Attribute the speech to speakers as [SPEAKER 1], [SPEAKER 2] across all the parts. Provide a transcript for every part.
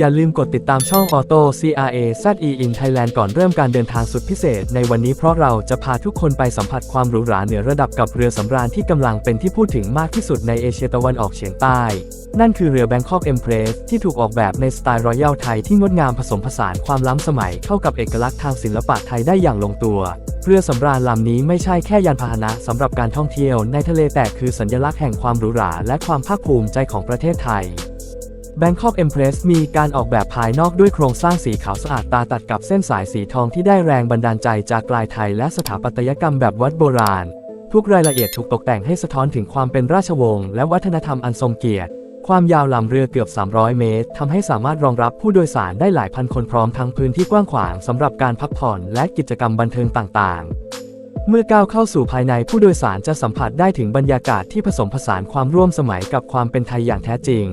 [SPEAKER 1] อย่าลืมกดติดตามช่อง Auto CRA ZE in Thailand ก่อนเริ่มการเดินทางสุดพิเศษ ในวันนี้เพราะเราจะพาทุกคนไปสัมผัสความหรูหราเหนือระดับกับเรือสำราญที่กำลังเป็นที่พูดถึงมากที่สุดในเอเชียตะวันออกเฉียงใต้ นั่นคือเรือ Bangkok Empress ที่ถูกออกแบบในสไตล์รอยัลไทยที่งดงามผสมผสานความล้ำสมัยเข้ากับเอกลักษณ์ทางศิลปะไทยได้อย่างลงตัวเรือสำราญลำนี้ไม่ใช่แค่ยานพาหนะสำหรับการท่องเที่ยวในทะเลแต่คือสัญลักษณ์แห่งความหรูหราและความภาคภูมิใจของประเทศไทย Bangkok Empress มีการออกแบบภายนอกด้วยโครงสร้างสีขาวสะอาดตาตัดกับเส้นสายสีทองที่ได้แรงบันดาลใจจากลายไทยและสถาปัตยกรรมแบบวัดโบราณ ทุกรายละเอียดถูกตกแต่งให้สะท้อนถึงความเป็นราชวงศ์และวัฒนธรรมอันทรงเกียรติ ความยาวลำเรือเกือบ 300 เมตรทำให้สามารถรองรับผู้โดยสารได้หลายพันคนพร้อมทั้งพื้นที่กว้างขวางสำหรับการพักผ่อนและกิจกรรมบันเทิงต่างๆเมื่อก้าวเข้าสู่ภายในผู้โดยสารจะสัมผัสได้ถึงบรรยากาศที่ผสมผสานความร่วมสมัยกับความเป็นไทยอย่างแท้จริง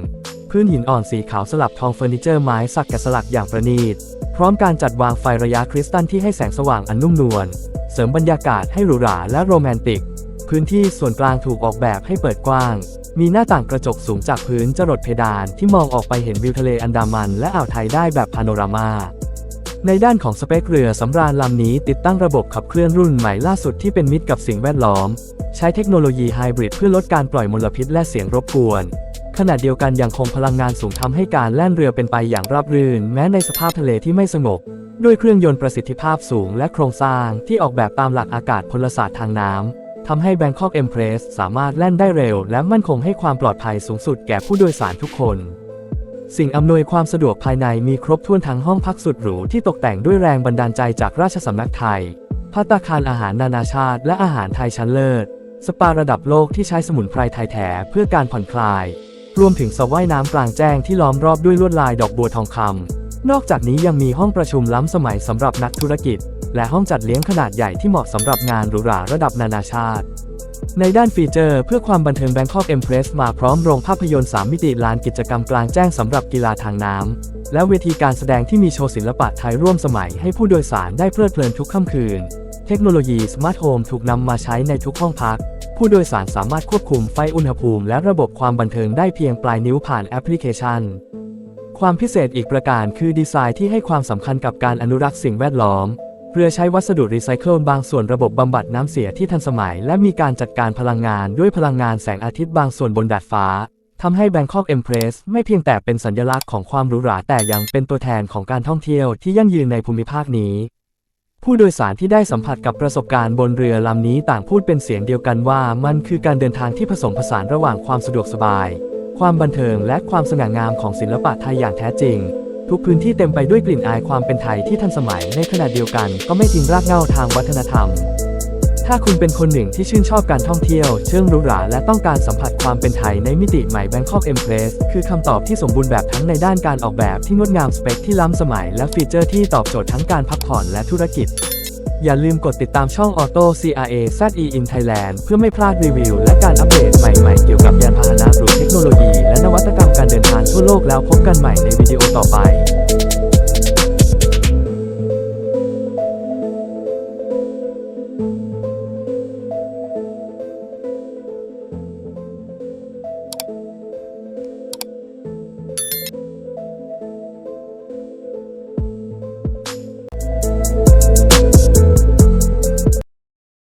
[SPEAKER 1] พื้นหินอ่อนสีขาวสลับทองเฟอร์นิเจอร์ไม้สักแกะสลักอย่างประณีต พร้อมการจัดวางไฟระยะคริสตัลที่ให้แสงสว่างอันนุ่มนวล เสริมบรรยากาศให้หรูหราและโรแมนติก พื้นที่ส่วนกลางถูกออกแบบให้เปิดกว้าง มีหน้าต่างกระจกสูงจากพื้นจรดเพดานที่มองออกไปเห็นวิวทะเลอันดามัน และอ่าวไทยได้แบบพาโนรามาในด้านของสเปคเรือสำราญลำนี้ติดตั้งระบบขับเคลื่อนรุ่นใหม่ล่าสุดที่เป็นมิตรกับสิ่งแวดล้อม ใช้เทคโนโลยีไฮบริดเพื่อลดการปล่อยมลพิษและเสียงรบกวน ขณะเดียวกันยังคงพลังงานสูงทำให้การแล่นเรือเป็นไปอย่างราบรื่น แม้ในสภาพทะเลที่ไม่สงบ ด้วยเครื่องยนต์ประสิทธิภาพสูงและโครงสร้างที่ออกแบบตามหลักอากาศพลศาสตร์ทางน้ำทำให้ Bangkok Empress สามารถแล่นได้เร็ว และมั่นคงให้ความปลอดภัยสูงสุดแก่ผู้โดยสารทุกคน สิ่งอำนวยความสะดวกภายในมีครบถ้วนทั้งห้องพักสุดหรูที่ตกแต่งด้วยแรงบันดาลใจจากราชสำนักไทยภัตตาคารอาหารนานาชาติ และอาหารไทยชั้นเลิศ สปาระดับโลกที่ใช้สมุนไพรไทยแท้เพื่อการผ่อนคลาย รวมถึงสระว่ายน้ำกลางแจ้งที่ล้อมรอบด้วยลวดลายดอกบัวทองคำนอกจากนี้ยังมีห้องประชุมล้ำสมัยสำหรับนักธุรกิจ และห้องจัดเลี้ยงขนาดใหญ่ที่เหมาะสำหรับงานหรูหราระดับนานาชาติ ในด้านฟีเจอร์เพื่อความบันเทิง Bangkok Empress มาพร้อมโรงภาพยนตร์ 3 มิติลานกิจกรรมกลางแจ้งสำหรับกีฬาทางน้ำและเวทีการแสดงที่มีโชว์ศิลปะไทยร่วมสมัยให้ผู้โดยสารได้เพลิดเพลินทุกค่ำคืน เทคโนโลยีสมาร์ทโฮมถูกนำมาใช้ในทุกห้องพัก ผู้โดยสารสามารถควบคุมไฟอุณหภูมิและระบบความบันเทิงได้เพียงปลายนิ้วผ่านแอปพลิเคชัน ความพิเศษอีกประการคือดีไซน์ที่ให้ความสำคัญกับการอนุรักษ์สิ่งแวดล้อม เรือใช้วัสดุรีไซเคิลบางส่วนระบบบำบัดน้ำเสียที่ทันสมัย และมีการจัดการพลังงานด้วยพลังงานแสงอาทิตย์บางส่วนบนดาดฟ้าทำให้ Bangkok Empress ไม่เพียงแต่เป็นสัญลักษณ์ของความหรูหราแต่ยังเป็นตัวแทนของการท่องเที่ยวที่ยั่งยืนในภูมิภาคนี้ ผู้โดยสารที่ได้สัมผัสกับประสบการณ์บนเรือลำนี้ต่างพูดเป็นเสียงเดียวกันว่ามันคือการเดินทางที่ผสมผสานระหว่างความสะดวกสบาย ความบันเทิงและความสง่างามของศิลปะไทยอย่างแท้จริง ทุกพื้นที่เต็มไปด้วยกลิ่นอายความเป็นไทยที่ทันสมัยในขณะเดียวกันก็ไม่ทิ้งรากเหง้าทางวัฒนธรรม ถ้าคุณเป็นคนหนึ่งที่ชื่นชอบการท่องเที่ยว เชิงหรูหราและต้องการสัมผัสความเป็นไทยในมิติใหม่ Bangkok Empress คือคำตอบที่สมบูรณ์แบบทั้งในด้านการออกแบบที่งดงามสเปคที่ล้ำสมัย และฟีเจอร์ที่ตอบโจทย์ทั้งการพักผ่อนและธุรกิจ อย่าลืมกดติดตามช่อง Auto CRA ZE in Thailand เพื่อไม่พลาดรีวิว และการอัปเดตใหม่ๆ เกี่ยวกับยานพาหนะหรือเทคโนโลยี และนวัตกรรมการเดินทางทั่วโลกแล้วพบกันใหม่ในวิดีโอต่อไป